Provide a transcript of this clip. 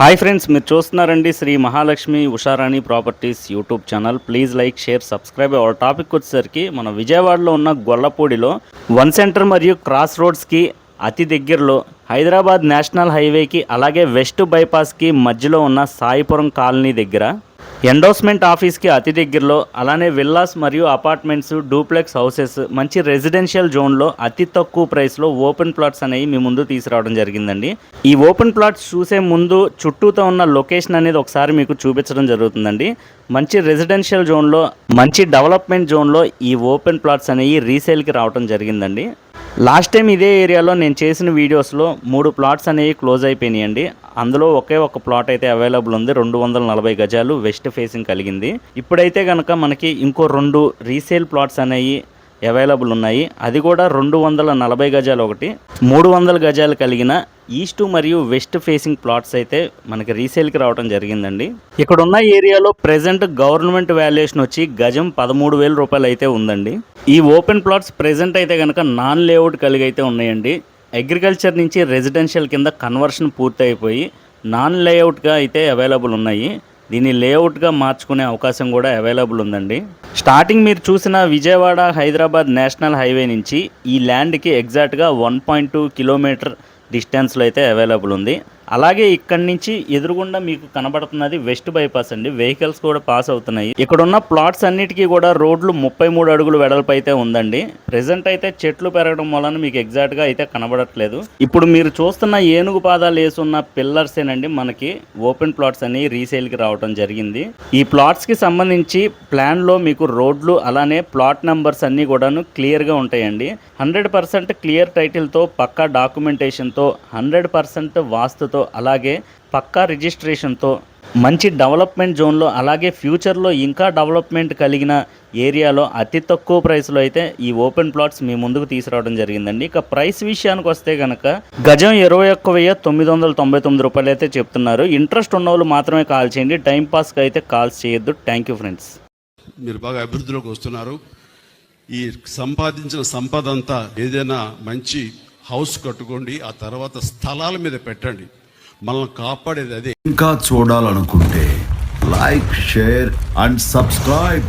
Hi friends మీరు చూస్తున్నారండి Shri Mahalakshmi Usharani properties YouTube channel. Please like share subscribe. Our topic వచ్చేసరికి మన విజయవాడలో ఉన్న గొల్లపూడిలో వన్ సెంటర్ మరియు క్రాస్ రోడ్స్కి అతి దగ్గరలో హైదరాబాద్ నేషనల్ హైవేకి అలాగే వెస్ట్ బైపాస్కి మధ్యలో ఉన్న సాయిపురం కాలనీ దగ్గర ఎండోస్మెంట్ ఆఫీస్కి అతి దగ్గరలో అలానే విల్లాస్ మరియు అపార్ట్మెంట్స్ డూప్లెక్స్ హౌసెస్ మంచి రెసిడెన్షియల్ జోన్లో అతి తక్కువ ప్రైస్లో ఓపెన్ ప్లాట్స్ అనేవి మీ ముందు తీసుకురావడం జరిగిందండి. ఈ ఓపెన్ ప్లాట్స్ చూసే ముందు చుట్టూతో ఉన్న లొకేషన్ అనేది ఒకసారి మీకు చూపించడం జరుగుతుందండి. మంచి రెసిడెన్షియల్ జోన్లో మంచి డెవలప్మెంట్ జోన్లో ఈ ఓపెన్ ప్లాట్స్ అనేవి రీసేల్కి రావడం జరిగిందండి. లాస్ట్ టైం ఇదే ఏరియాలో నేను చేసిన వీడియోస్లో మూడు ప్లాట్స్ అనేవి క్లోజ్ అయిపోయినాయండి. అందులో ఒకే ఒక ప్లాట్ అయితే అవైలబుల్ ఉంది. రెండు వందల నలభై గజాలు వెస్ట్ ఫేసింగ్ కలిగింది. ఇప్పుడైతే కనుక మనకి ఇంకో రెండు రీసేల్ ప్లాట్స్ అనేవి అవైలబుల్ ఉన్నాయి. అది కూడా రెండు వందల నలభై గజాలు ఒకటి. మూడు వందల గజాలు కలిగిన ఈస్ట్ మరియు వెస్ట్ ఫేసింగ్ ప్లాట్స్ అయితే మనకి రీసేల్కి రావడం జరిగిందండి. ఇక్కడ ఉన్న ఏరియాలో ప్రెసెంట్ గవర్నమెంట్ వాల్యుయేషన్ వచ్చి గజం పదమూడు వేల రూపాయలు అయితే ఉందండి. ఈ ఓపెన్ ప్లాట్స్ ప్రెసెంట్ అయితే కనుక నాన్ లేఅవుట్ కలిగి అయితే ఉన్నాయండి. అగ్రికల్చర్ నుంచి రెసిడెన్షియల్ కింద కన్వర్షన్ పూర్తయిపోయి నాన్ లేఅవుట్గా అయితే అవైలబుల్ ఉన్నాయి. దీన్ని లేఅవుట్గా మార్చుకునే అవకాశం కూడా అవైలబుల్ ఉందండి. స్టార్టింగ్ మీరు చూసిన విజయవాడ హైదరాబాద్ నేషనల్ హైవే నుంచి ఈ ల్యాండ్కి ఎగ్జాక్ట్గా వన్ పాయింట్ టూ కిలోమీటర్ డిస్టెన్స్లో అయితే అవైలబుల్ ఉంది. అలాగే ఇక్కడి నుంచి ఎదురుగుండా మీకు కనబడుతున్నది వెస్ట్ బైపాస్ అండి. వెహికల్స్ కూడా పాస్ అవుతున్నాయి. ఇక్కడ ఉన్న ప్లాట్స్ అన్నిటికీ కూడా రోడ్లు ముప్పై మూడు అడుగులు వెడల్పు అయితే ఉందండి. ప్రెసెంట్ అయితే చెట్లు పెరగడం వలన మీకు ఎగ్జాక్ట్గా అయితే కనబడట్లేదు. ఇప్పుడు మీరు చూస్తున్న ఏనుగు పాదాలు వేసున్న పిల్లర్సేనండి మనకి ఓపెన్ ప్లాట్స్ అని రీసేల్కి రావడం జరిగింది. ఈ ప్లాట్స్కి సంబంధించి ప్లాన్లో మీకు రోడ్లు అలానే ప్లాట్ నెంబర్స్ అన్నీ కూడాను క్లియర్గా ఉంటాయండి. హండ్రెడ్ పర్సెంట్ క్లియర్ టైటిల్తో పక్కా డాక్యుమెంటేషన్తో హండ్రెడ్ పర్సెంట్ వాస్తుతో అలాగే పక్కా రిజిస్ట్రేషన్తో మంచి డెవలప్మెంట్ జోన్లో అలాగే ఫ్యూచర్లో ఇంకా డెవలప్మెంట్ కలిగిన ఏరియాలో అతి తక్కువ ప్రైస్లో అయితే ఈ ఓపెన్ ప్లాట్స్ మీ ముందుకు తీసుకురావడం జరిగిందండి. ఇక ప్రైస్ విషయానికి వస్తే కనుక గజం ఇరవై ఒక్క వెయ్యి తొమ్మిది వందల తొంభై తొమ్మిది రూపాయలు అయితే చెప్తున్నారు. ఇంట్రెస్ట్ ఉన్న వాళ్ళు మాత్రమే కాల్ చేయండి. టైంపాస్కి అయితే కాల్స్ చేయొద్దు. థ్యాంక్ యూ ఫ్రెండ్స్ మీరు బాగా అభివృద్ధిలోకి వస్తున్నారు. ఈ సంపాదించిన సంపద అంతా ఏదైనా మంచి హౌస్ కట్టుకోండి ఆ తర్వాత స్థలాల మీద పెట్టండి. మనల్ని కాపాడేది అదే. ఇంకా చూడాలనుకుంటే లైక్ షేర్ అండ్ సబ్స్క్రైబ్.